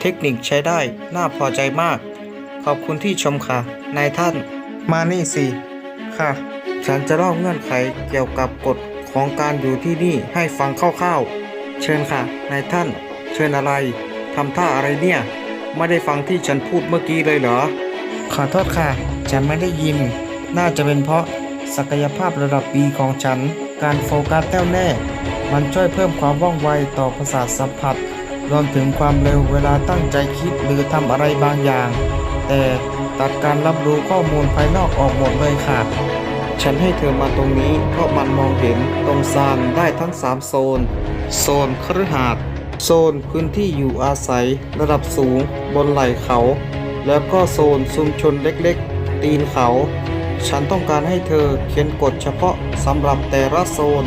เทคนิคใช้ได้ น่าพอใจมาก ขอบคุณที่ชมค่ะ นายท่าน มานี่สิ ค่ะ ฉันจะเล่าเงื่อนไขเกี่ยวกับกฎของการอยู่ที่นี่ให้ฟังคร่าวๆ เชิญค่ะ นายท่าน เชิญอะไร ทำท่าอะไรเนี่ย ไม่ได้ฟังที่ฉันพูดเมื่อกี้เลยเหรอ ขอโทษค่ะ ฉันไม่ได้ยิน น่าจะเป็นเพราะศักยภาพระดับ B ของฉัน การโฟกัสแน่วแน่ มันช่วยเพิ่มความว่องไวต่อประสาทสัมผัส รวมถึงความเร็วเวลาตั้งใจคิดหรือทำอะไรบางอย่าง แต่ตัดการรับรู้ข้อมูลภายนอกออกหมดเลยค่ะ ฉันให้เธอมาตรงนี้เพราะมันมองเห็นตรงซานได้ทั้ง 3 โซน โซนคฤหาสน์โซนพื้นที่อยู่อาศัย ระดับสูง บนไหล่เขา แล้วก็โซนชุมชนเล็กๆ ตีนเขา ฉันต้องการให้เธอเขียนกฎเฉพาะสำหรับแต่ละโซน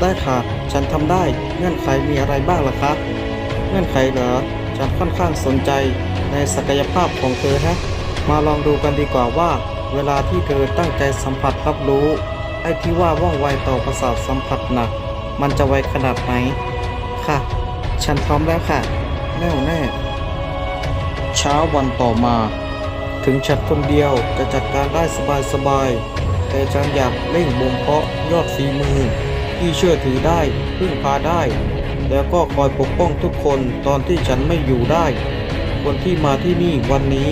ได้ค่ะ ฉันทำได้เงื่อนไขมีอะไรบ้างล่ะคะเงื่อนไขเหรอ ฉันค่อนข้างสนใจในศักยภาพของเธอฮะ มาลองดูกันดีกว่าว่า เวลาที่เธอตั้งใจสัมผัสรับรู้ ไอ้ที่ว่าว่องไวต่อประสาทสัมผัสหนัก มันจะไวขนาดไหน ค่ะ ฉันพร้อมแล้วค่ะ แน่วแน่ เช้าวันต่อมา ถึงฉันคนเดียวจะจัดการได้สบายๆแต่ฉันอยากเร่งบ่มเพาะยอดฝีมือ ที่เชื่อถือได้พึ่งพาได้ แล้วก็คอยปกป้องทุกคนตอนที่ฉันไม่อยู่ได้ คนที่มาที่นี่วันนี้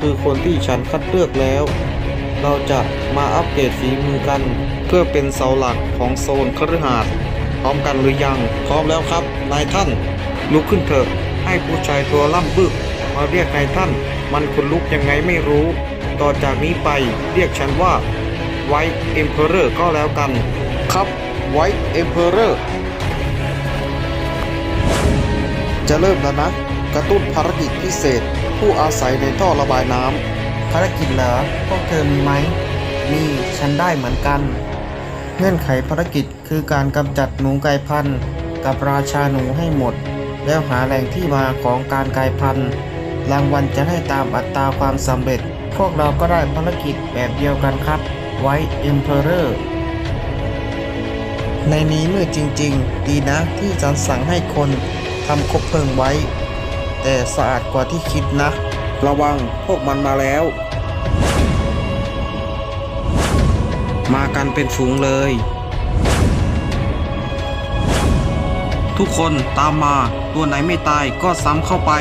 คือคนที่ฉันคัดเลือกแล้ว เราจะมาอัปเกรดฝีมือกัน เพื่อเป็นเสาหลักของโซนคฤหาสน์พร้อมกันหรือยัง พร้อมแล้วครับ นายท่าน ลุกขึ้นเถอะ ให้ผู้ชายตัวล่ำบึก มาเรียกนายท่าน มันคนลุกยังไงไม่รู้ ต่อจากนี้ไปเรียกฉันว่าไวท์เอ็มเพอเรอร์ก็แล้วกัน ครับไวท์เอ็มเพอเรอร์ จะเริ่มแล้วนะ กระตุ้นภารกิจพิเศษ ผู้อาศัยในท่อระบายน้ำภารกิจเหรอพวกเธอมีไหมมีฉันได้เหมือนกัน เงื่อนไขภารกิจคือการกำจัดหนูกลายพันธุ์กับราชาหนูให้หมด แล้วหาแหล่งที่มาของการกลายพันธุ์รางวัลจะให้ตามอัตราความสำเร็จ พวกเราก็ได้ภารกิจแบบเดียวกันครับ ไว้ Emperor ในนี้มืดจริง ๆ ดีนะที่ฉันสั่งให้คนำคบเพลิงไว้ แต่สะอาดกว่าที่คิดนะ ระวังพวกมันมาแล้ว มากันเป็นฝูงเลย ทุกคนตามมาตัวไหนไม่ตายก็ซ้ำเข้าไป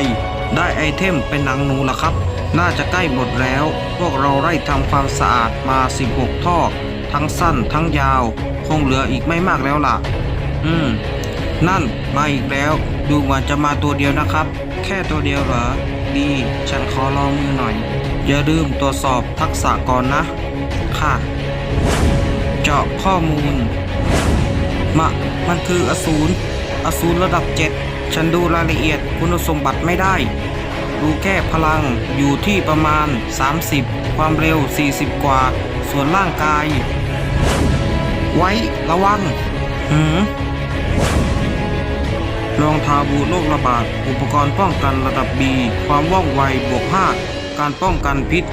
ได้ไอเทมเป็นหนังหนูละครับ น่าจะใกล้หมดแล้ว พวกเราไล่ทำความสะอาดมา 16 ท่อ ทั้งสั้นทั้งยาว คงเหลืออีกไม่มากแล้วล่ะ อืม นั่นมาอีกแล้ว ดูเหมือนจะมาตัวเดียวนะครับ แค่ตัวเดียวเหรอ ดี ฉันขอลองมือหน่อย อย่าลืมตรวจสอบทักษะก่อนนะ ค่ะ เจาะข้อมูล มะ มันคืออสูร อสูรระดับ7ฉันดูรายละเอียดคุณสมบัติไม่ได้ ดูแค่พลังอยู่ที่ประมาณ 30 ความเร็ว 40 กว่า ส่วนร่างกาย ไว้ระวัง หืม รองเท้าบูทโรคระบาด อุปกรณ์ป้องกันระดับ B ความว่องไวบวก 5 การป้องกันพิษ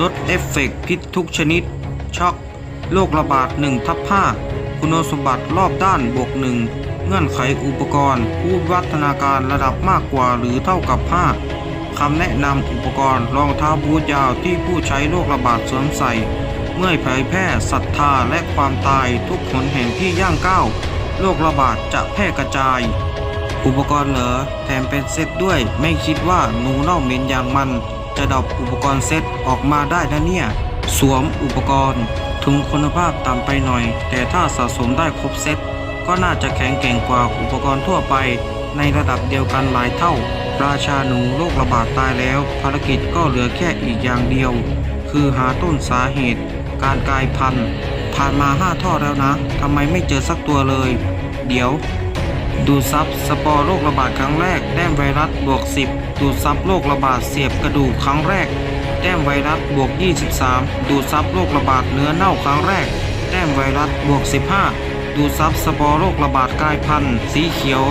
ลดเอฟเฟกต์พิษทุกชนิด ช็อกโรคระบาด1ทับ5คุณสมบัติรอบด้านบวก 1 เงื่อนไขอุปกรณ์ ผู้วัฒนาการระดับมากกว่าหรือเท่ากับ 5คำแนะนำอุปกรณ์รองเท้าบูทยาวที่ผู้ใช้โรคระบาดสวมใส่ เมื่อเผยแพร่ศรัทธาและความตายทุกหนแห่งที่ย่างก้าวโรคระบาดจะแพร่กระจาย อุปกรณ์เหรอแถมเป็นเซตด้วย ไม่คิดว่าหนูเน่าเหม็นอย่างมัน จะดรอปอุปกรณ์เซตออกมาได้นะเนี่ย สวมอุปกรณ์ ถึงคุณภาพต่ำไปหน่อย แต่ถ้าสะสมได้ครบเซตก็น่าจะแข็งแกร่งกว่าอุปกรณ์ทั่วไป ในระดับเดียวกันหลายเท่า ราชาหนูโรคระบาดตายแล้ว ภารกิจก็เหลือแค่อีกอย่างเดียว คือหาต้นสาเหตุ การกลายพันธุ์ผ่านมาห้าท่อแล้วนะทำไมไม่เจอสักตัวเลย เดี๋ยว ดูดซับสปอร์โรคระบาดครั้งแรก แต้มไวรัสบวก 10 ดูดซับโรคระบาดเสียบกระดูกครั้งแรก แต้มไวรัสบวก 23 ดูดซับโรคระบาดเนื้อเน่าครั้งแรก แต้มไวรัสบวก 15 ดูดซับสปอร์โรคระบาดกลายพันธุ์สีเขียว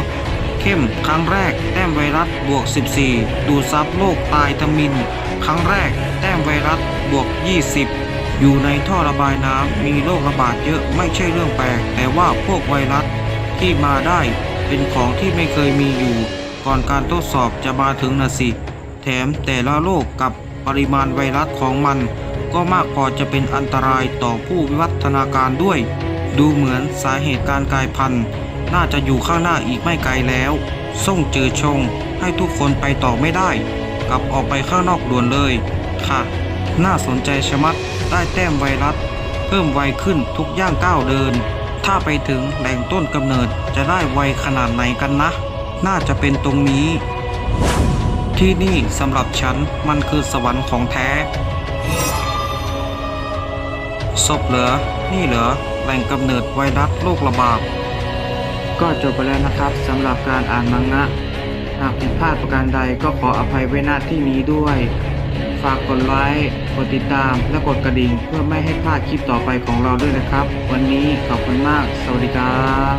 เข้มครั้งแรก แต้มไวรัสบวก 14 ดูดซับโรคตายทมิน ครั้งแรก แต้มไวรัสบวก 20อยู่ในท่อระบายน้ำมีโรคระบาดเยอะไม่ใช่เรื่องแปลก แต่ว่าพวกไวรัสที่มาได้ เป็นของที่ไม่เคยมีอยู่ ก่อนการทดสอบจะมาถึงนะสิ แถมแต่ละโรคกับปริมาณไวรัสของมัน ก็มากพอจะเป็นอันตรายต่อผู้วิวัฒนาการด้วย ดูเหมือนสาเหตุการกลายพันธุ์ น่าจะอยู่ข้างหน้าอีกไม่ไกลแล้วส่งจือชงให้ทุกคนไปต่อไม่ได้ กลับออกไปข้างนอกด่วนเลย ค่ะ น่าสนใจชะมัดได้แต้มไวรัส เพิ่มไวขึ้นทุกย่างก้าวเดิน ถ้าไปถึงแหล่งต้นกำเนิดจะได้ไวขนาดไหนกันนะ น่าจะเป็นตรงนี้ ที่นี่สำหรับฉันมันคือสวรรค์ของแท้ศพเหรอนี่เหรอแหล่งกำเนิดไวรัสโรคระบาดก็จบไปแล้วนะครับสำหรับการอ่านมังงะ หากผิดพลาดประการใดก็ขออภัยไว้ณที่นี้ด้วย ฝากกดไลค์ ดติดตามและกดกระดิ่งเพื่อไม่ให้พลาดคลิปต่อไปของเราด้วยนะครับ วันนี้ขอบคุณมาก สวัสดีครับ